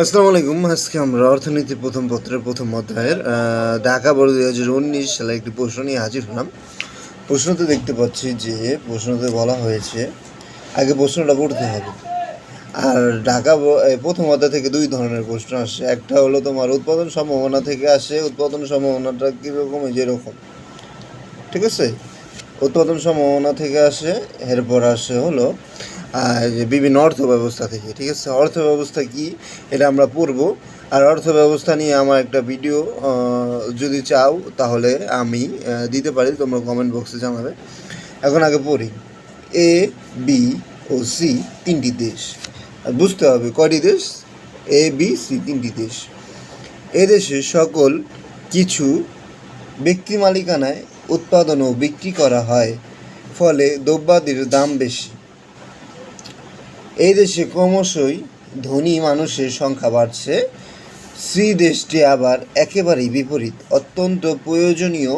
আসসালামু আলাইকুম। আজকে আমরা অর্থনীতি প্রথম পত্রের প্রথম অধ্যায়ের ঢাকা বোর্ড দুই হাজার উনিশ সালে একটি প্রশ্ন নিয়ে হাজির হলাম। প্রশ্নতে দেখতে পাচ্ছি যে প্রশ্নতে বলা হয়েছে, আগে প্রশ্নটা পড়তে হবে। আর ঢাকা প্রথম অধ্যায় থেকে দুই ধরনের প্রশ্ন আসে। একটা হলো তোমার উৎপাদন সম্ভাবনা থেকে আসে, উৎপাদন সম্ভাবনাটা কীরকম যেরকম ঠিক আছে? উৎপাদন সম্ভাবনা থেকে আসে, এরপর আসে হলো বিভিন্ন অর্থ ব্যবস্থা থেকে, ঠিক আছে? অর্থ ব্যবস্থা কি? এটা আমরা পড়ব। আর অর্থ ব্যবস্থা নিয়ে আমার একটা ভিডিও যদি চাও তাহলে আমি দিতে পারি, তোমরা কমেন্ট বক্সে জানাবে। এখন আগে পড়ি। এ বি ও সি তিনটি দেশ। বুঝতে হবে কয়টি দেশ? এ বি সি তিনটি দেশ। এদেশে সকল কিছু ব্যক্তি মালিকানায় উৎপাদন ও বিক্রি করা হয়, ফলে দ্রব্যাদির দাম বেশি। এই দেশে ক্রমশই ধনী মানুষের সংখ্যা বাড়ছে। শ্রী দেশটি আবার একেবারেই বিপরীত। অত্যন্ত প্রয়োজনীয়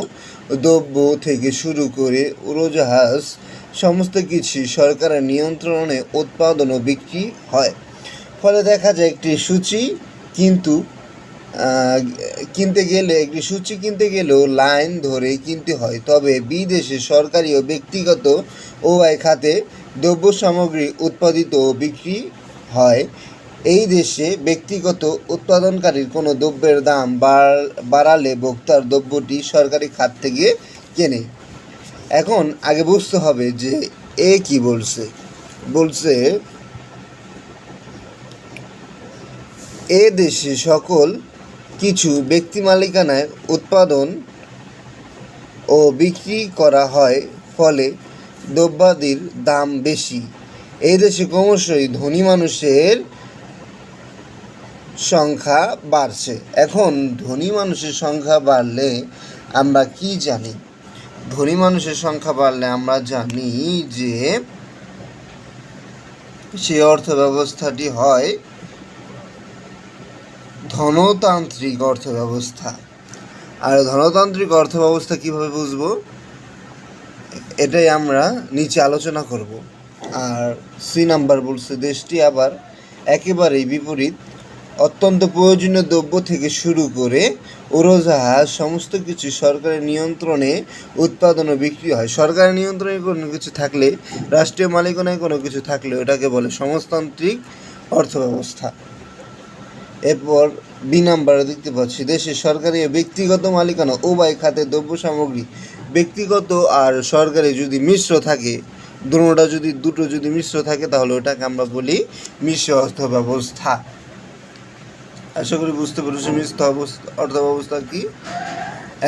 দ্রব্য থেকে শুরু করে উড়োজাহাজ, সমস্ত কিছু সরকারের নিয়ন্ত্রণে উৎপাদন ও বিক্রি হয়। ফলে দেখা যায় একটি সূচি কিন্তু কিনতে গেলে, একটি সূচি কিনতে গেলেও লাইন ধরে কিনতে হয়। তবে বিদেশে সরকারি ও ব্যক্তিগত উভয় খাতে দ্রব্য সামগ্রী উৎপাদিত ও বিক্রি হয়। এই দেশে ব্যক্তিগত উৎপাদনকারীর কোনো দ্রব্যের দাম বাড়- বাড়ালে ভোক্তার দ্রব্যটি সরকারি খাত থেকে কেনে। এখন আগে বুঝতে হবে যে এ কি বলছে। বলছে, এ দেশে সকল কিছু ব্যক্তি মালিকানায় উৎপাদন ও বিক্রি করা হয়, ফলে দ্রব্যাদির দাম বেশি। এই দেশে ক্রমশই ধনী মানুষের সংখ্যা বাড়ছে। এখন ধনী মানুষের সংখ্যা বাড়লে আমরা কি জানি? ধনী মানুষের সংখ্যা বাড়লে আমরা জানি যে সে অর্থ ব্যবস্থাটি হয় ধনতান্ত্রিক অর্থ ব্যবস্থা আর ধনতান্ত্রিক অর্থ ব্যবস্থা কীভাবে বুঝব? এটাই আমরা নিচে আলোচনা করব। আর সি নাম্বার বলছে, দেশটি আবার একেবারেই বিপরীত। অত্যন্ত প্রয়োজনীয় দ্রব্য থেকে শুরু করে উড়োজাহাজ, সমস্ত কিছু সরকারের নিয়ন্ত্রণে উৎপাদন ও বিক্রি হয়। সরকারের নিয়ন্ত্রণে কোনো কিছু থাকলে, রাষ্ট্রীয় মালিকানায় কোনো কিছু থাকলে, ওটাকে বলে সমাজতান্ত্রিক অর্থ ব্যবস্থা এরপর বি নাম্বারে দেখতে পাচ্ছি দেশের সরকারি ব্যক্তিগত মালিকানা, উভয় খাতে দ্রব্য সামগ্রী ব্যক্তিগত আর সরকারি যদি মিশ্র থাকে দুটোটা যদি, দুটো যদি মিশ্র থাকে, তাহলে ওটাকে আমরা বলি মিশ্র অর্থ ব্যবস্থা আশা করি বুঝতে পেরেছি মিশ্র অবস্থা অর্থ ব্যবস্থা কি?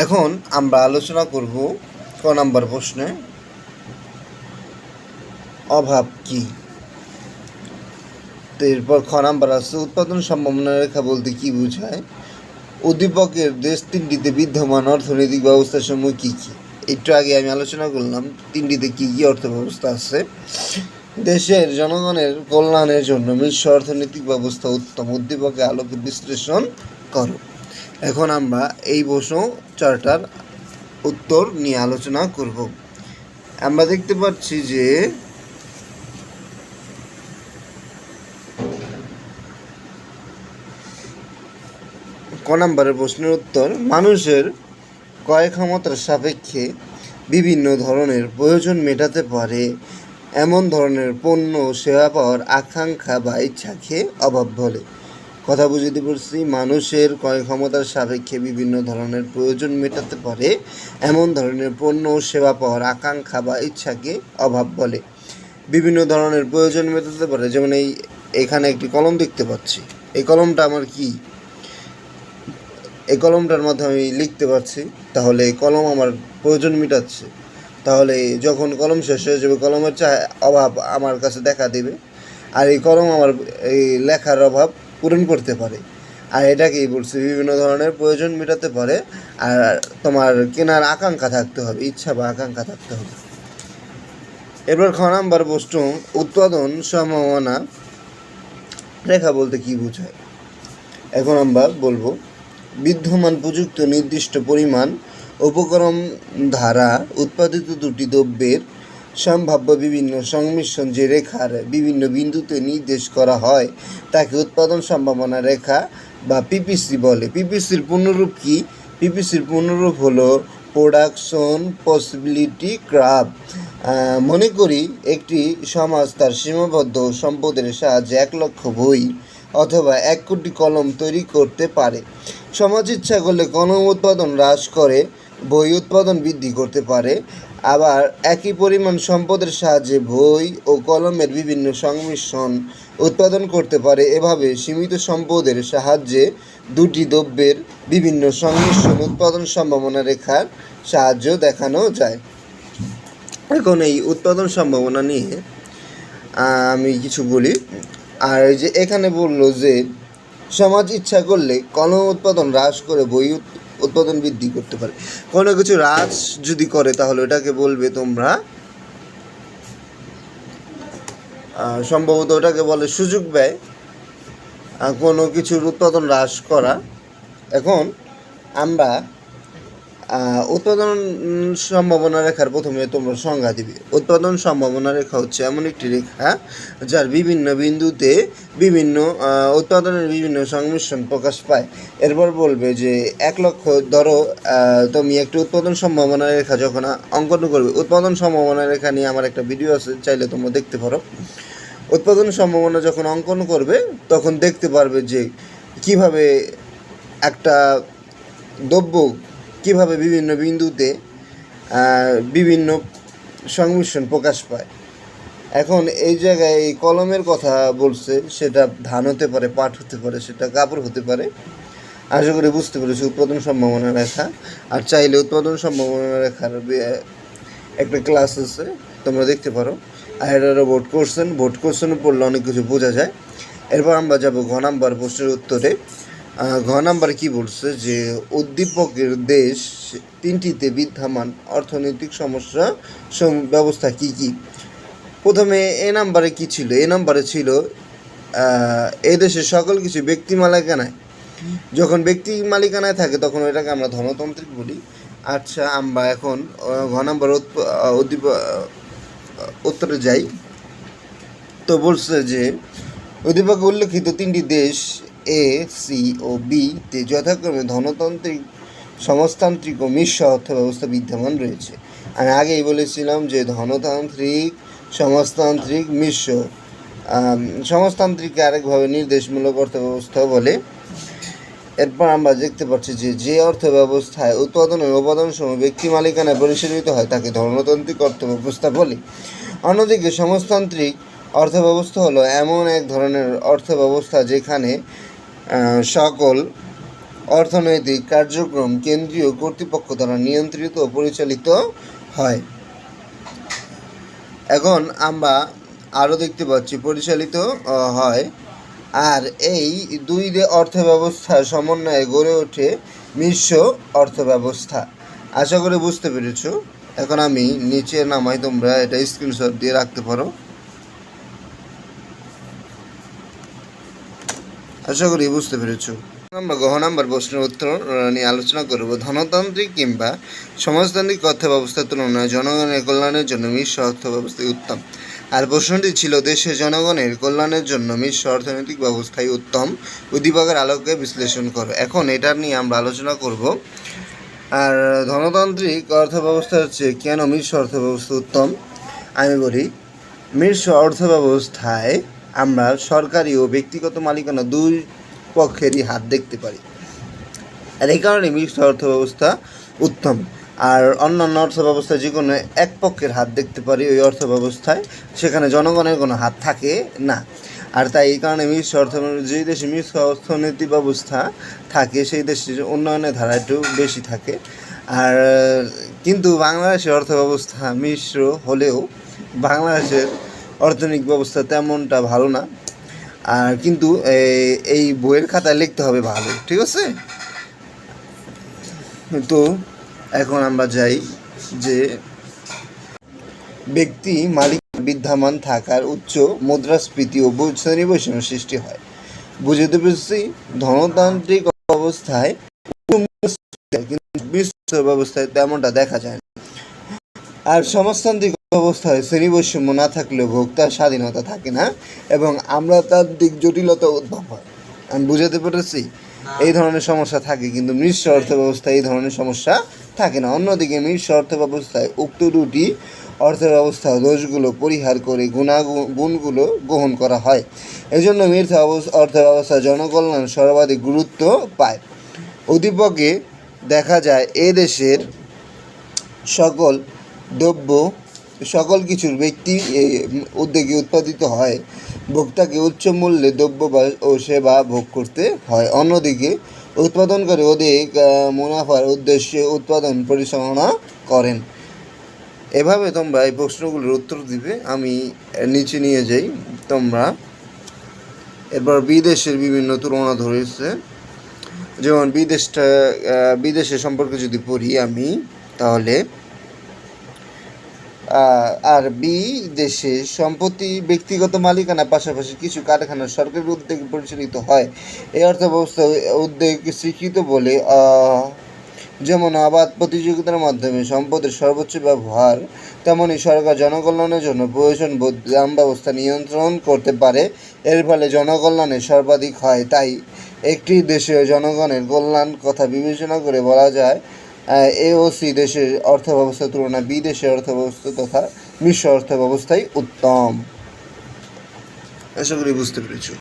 এখন আমরা আলোচনা করব ক নাম্বার প্রশ্নে, অভাব কি? এরপর খ নাম্বার আছে, উৎপাদন সম্ভাবনা রেখা বলতে কি বোঝায়? উদ্দীপকের দেশ তিনটিতে বিদ্যমান অর্থনৈতিক ব্যবস্থার সমূহ কী কী? একটু আগে আমি আলোচনা করলাম, তিনটিতে কী কী অর্থ ব্যবস্থা আছে। দেশের জনগণের কল্যাণের জন্য মিশ্র অর্থনৈতিক ব্যবস্থা উত্তম। উদ্দীপকে আলোকে বিশ্লেষণ করো। এখন আমরা এই প্রশ্ন চারটার উত্তর নিয়ে আলোচনা করব। আমরা দেখতে পাচ্ছি যে ক নম্বরের প্রশ্নের উত্তর, মানুষের ক্রয় ক্ষমতার সাপেক্ষে বিভিন্ন ধরনের প্রয়োজন মেটাতে পারে। এমন ধরনের পণ্য, সেবা পাওয়ার আকাঙ্ক্ষা বা ইচ্ছাকে অভাব বলে। কথা বুঝিতে পারছি মানুষের ক্রয় ক্ষমতার সাপেক্ষে বিভিন্ন ধরনের প্রয়োজন মেটাতে পারে। এমন ধরনের পণ্য, সেবা পাওয়ার আকাঙ্ক্ষা বা ইচ্ছাকে অভাব বলে। বিভিন্ন ধরনের প্রয়োজন মেটাতে পারে, যেমন এই, এখানে একটি কলম দেখতে পাচ্ছি। এই কলমটা আমার কি? এই কলমটার মাধ্যমে আমি লিখতে পারছি, তাহলে এই কলম আমার প্রয়োজন মেটাচ্ছে। তাহলে যখন কলম শেষ হয়ে যাবে, কলমের চা অভাব আমার কাছে দেখা দেবে, আর এই কলম আমার এই লেখার অভাব পূরণ করতে পারে। আর এটাকেই বলছি, বিভিন্ন ধরনের প্রয়োজন মেটাতে পারে, আর তোমার কেনার আকাঙ্ক্ষা থাকতে হবে, ইচ্ছা বা আকাঙ্ক্ষা থাকতে হবে। এরপর খ নাম্বার বস্তু, উৎপাদন সম্ভাবনা। রেখা বলতে কি বোঝায়? এখন আমরা বলব বিদ্যমান প্রযুক্ত নির্দিষ্ট পরিমাণ উপকরণ দ্বারা উৎপাদিত দুটি দ্রব্যের সম্ভাব্য বিভিন্ন সংমিশ্রণ যে রেখার বিভিন্ন বিন্দুতে নির্দেশ করা হয়, তাকে উৎপাদন সম্ভাবনা রেখা বা পিপিসি বলে। পিপিসির পূর্ণরূপ কি? পিপিসির পূর্ণরূপ হলো প্রোডাকশন পসিবিলিটি ক্রাব মনে করি একটি সমাজ তার সীমাবদ্ধ সম্পদের সাহায্যে এক লক্ষ বই অথবা এক কোটি কলম তৈরি করতে পারে। সমাজ ইচ্ছা করলে কলম উৎপাদন হ্রাস করে, বই উৎপাদন বৃদ্ধি করতে পারে। আবার একই পরিমাণ সম্পদের সাহায্যে বই ও কলমের বিভিন্ন সংমিশ্রণ উৎপাদন করতে পারে। এভাবে সীমিত সম্পদের সাহায্যে দুটি দ্রব্যের বিভিন্ন সংমিশ্রণ উৎপাদন সম্ভাবনা রেখার সাহায্য দেখানো যায়। এখন এই উৎপাদন সম্ভাবনা নিয়ে আমি কিছু বলি। আর যে এখানে বলল যে সমাজ ইচ্ছা করলে কলম উৎপাদন হ্রাস করে বই উৎপাদন বৃদ্ধি করতে পারে। কোনো কিছু হ্রাস যদি করে, তাহলে ওটাকে বলবে তোমরা সম্ভবত ওটাকে বলে সুযোগ ব্যয়। কোনো কিছুর উৎপাদন হ্রাস করা। এখন আমরা উৎপাদন সম্ভাবনা রেখার প্রথমে তোমরা সংজ্ঞা দিবে। উৎপাদন সম্ভাবনা রেখা হচ্ছে এমন একটি রেখা যার বিভিন্ন বিন্দুতে বিভিন্ন উৎপাদনের বিভিন্ন সংমিশ্রণ প্রকাশ পায়। এরপর বলবে যে, এক লক্ষ, ধরো তুমি একটি উৎপাদন সম্ভাবনা রেখা যখন অঙ্কন করবে, উৎপাদন সম্ভাবনা রেখা নিয়ে আমার একটা ভিডিও আছে, চাইলে তোমরা দেখতে পারো। উৎপাদন সম্ভাবনা যখন অঙ্কন করবে, তখন দেখতে পারবে যে, কীভাবে একটা দ্রব্য কীভাবে বিভিন্ন বিন্দুতে বিভিন্ন সংমিশ্রণ প্রকাশ পায়। এখন এই জায়গায় এই কলমের কথা বলছে, সেটা ধান হতে পারে, পাট হতে পারে, সেটা কাপড় হতে পারে। আশা করি বুঝতে পেরেছি, উৎপাদন সম্ভাবনা রেখা। আর চাইলে উৎপাদন সম্ভাবনা রেখার একটা ক্লাস আছে, তোমরা দেখতে পারো। আর এটা ভোট করছেন ভোট করছেন পড়লে অনেক কিছু বোঝা যায়। এরপর আমরা যাব ঘ নাম্বার প্রশ্নের উত্তরে। ঘ নাম্বার কি বলছে যে, উদ্দীপকের দেশ তিনটিতে বিদ্যমান অর্থনৈতিক সমস্যা ব্যবস্থা কি কি? প্রথমে এ নাম্বারে কি ছিল? এ নাম্বারে ছিল এ দেশের সকল কিছু ব্যক্তি মালিকানায়। যখন ব্যক্তি মালিকানায় থাকে, তখন ওইটাকে আমরা ধনতান্ত্রিক বলি। আচ্ছা আমরা এখন ঘ নাম্বার উদ্দীপ উত্তরে যাই। তো বলছে যে, উদ্দীপকে উল্লেখিত তিনটি দেশ এ সি ও বি তে যথাক্রমে ধনতান্ত্রিক সমাজতান্ত্রিক ও মিশ্র অর্থ ব্যবস্থা বিদ্যমান রয়েছে। আমি আগেই বলেছিলাম যে ধনতান্ত্রিক, সমাজতান্ত্রিক, মিশ্র সমাজতান্ত্রিককে আরেকভাবে নির্দেশমূলক অর্থ ব্যবস্থা বলে। এরপর আমরা দেখতে পাচ্ছি যে যে অর্থ ব্যবস্থায় উৎপাদনের উপাদান সময় ব্যক্তি মালিকানায় পরিচালিত হয়, তাকে ধর্মতান্ত্রিক অর্থ ব্যবস্থা বলে। অন্যদিকে সমাজতান্ত্রিক অর্থ ব্যবস্থা হলো এমন এক ধরনের অর্থ ব্যবস্থা যেখানে সকল অর্থনৈতিক কার্যক্রম কেন্দ্রীয় কর্তৃপক্ষ দ্বারা নিয়ন্ত্রিত ও পরিচালিত হয়। এখন আমরা আরও দেখতে পাচ্ছি, পরিচালিত হয়। আর এই দুই দে অর্থ ব্যবস্থার সমন্বয়ে গড়ে ওঠে মিশ্র অর্থ ব্যবস্থা আশা করে বুঝতে পেরেছ। এখন আমি নিচে নামাই, তোমরা এটা স্ক্রিনশট দিয়ে রাখতে পারো। আশা করি বুঝতে পেরেছ। আমরা গহ নাম্বার প্রশ্নের উত্তর নিয়ে আলোচনা করব। ধনতান্ত্রিক কিংবা সমাজতান্ত্রিক অর্থ ব্যবস্থার তুলনায় জনগণের কল্যাণের জন্য মিশ্র অর্থ ব্যবস্থাই উত্তম। আর প্রশ্নটি ছিল, দেশের জনগণের কল্যাণের জন্য মিশ্র অর্থনৈতিক ব্যবস্থাই উত্তম। উদ্দীপকের আলোকে বিশ্লেষণ করো। এখন এটা নিয়ে আমরা আলোচনা করব। আর ধনতান্ত্রিক অর্থ ব্যবস্থা হচ্ছে, কেন মিশ্র অর্থ ব্যবস্থা উত্তম? আমি বলি, মিশ্র অর্থ ব্যবস্থায় আমরা সরকারি ও ব্যক্তিগত মালিকানা দুই পক্ষেরই হাত দেখতে পারি। আর এই কারণে মিশ্র অর্থ ব্যবস্থা উত্তম। আর অন্যান্য অর্থ ব্যবস্থায় যে কোনো এক পক্ষের হাত দেখতে পারি ওই অর্থ ব্যবস্থায় সেখানে জনগণের কোনো হাত থাকে না। আর তাই এই কারণে মিশ্র অর্থ, যে দেশে মিশ্র অর্থনীতি ব্যবস্থা থাকে, সেই দেশের উন্নয়নের ধারা একটু বেশি থাকে। আর, কিন্তু বাংলাদেশের অর্থ ব্যবস্থা মিশ্র হলেও বাংলাদেশের অর্থনৈতিক ব্যবস্থা তেমনটা ভালো না। আর কিন্তু এই- বইয়ের খাতায় লিখতে হবে ভালো, ঠিক আছে? তো, এখন আমরা যাই যে ব্যক্তি মালিক বিদ্যমান থাকার উচ্চ মুদ্রাস্ফীতি ও বৈ- শ্রেণি বৈষম্য সৃষ্টি হয়। বুঝতে পেরেছি ধনতান্ত্রিক অবস্থায় ব্যবস্থায় তেমনটা দেখা যায় না। আর সমাজতান্ত্রিক অবস্থায় শ্রেণি বৈষম্য না থাকলেও ভোক্তার স্বাধীনতা থাকে না এবং আমরা তার দিক জটিলতা উদ্ভব হয়। আমি বুঝাতে পেরেছি? এই ধরনের সমস্যা থাকে কিন্তু মিশ্র অর্থ ব্যবস্থায় এই ধরনের সমস্যা থাকে না। অন্যদিকে মিশ্র অর্থ ব্যবস্থায় উক্ত দুটি অর্থ ব্যবস্থা দোষগুলো পরিহার করে গুণাগুণ গুণগুলো গ্রহণ করা হয়। এজন্য মিথ্যা অর্থ ব্যবস্থা জনকল্যাণ সর্বাধিক গুরুত্ব পায়। অধিপকে দেখা যায় এ দেশের সকল দ্রব্য সকল কিছুর ব্যক্তি উদ্যোগে উৎপাদিত হয়। ভোক্তাকে উচ্চ মূল্যে দ্রব্য বা- ও সেবা ভোগ করতে হয়। অন্যদিকে, উৎপাদনকারী অধিক মুনাফার উদ্দেশ্যে উৎপাদন পরিচালনা করেন। এভাবে তোমরা এই প্রশ্নগুলোর উত্তর দিবে, আমি নিচে নিয়ে যাই। তোমরা এরপর বিদেশের বিভিন্ন তুলনা ধরেছে। যেমন বিদেশটা বিদেশের সম্পর্কে যদি পড়ি আমি, তাহলে আর বি, দেশে সম্পত্তি, ব্যক্তিগত মালিকানা পাশাপাশি কিছু কারখানা সরকারের উদ্যোগে পরিচালিত হয়। এই অর্থ ব্যবস্থা উদ্যোগ স্বীকৃত বলে যেমন আবাদ প্রতিযোগিতার মাধ্যমে সম্পদের সর্বোচ্চ ব্যবহার, তেমনি সরকার জনকল্যাণের জন্য প্রয়োজন দাম ব্যবস্থা নিয়ন্ত্রণ করতে পারে। এর ফলে জনকল্যাণে সর্বাধিক হয়। তাই একটি দেশের জনগণের কল্যাণ কথা বিবেচনা করে বলা যায় এ ও সি দেশের অর্থ ব্যবস্থার তুলনায় বি দেশের অর্থব্যবস্থা তথা মিশ্র অর্থব্যবস্থাই উত্তম। আশা করি বুঝতে পেরেছ।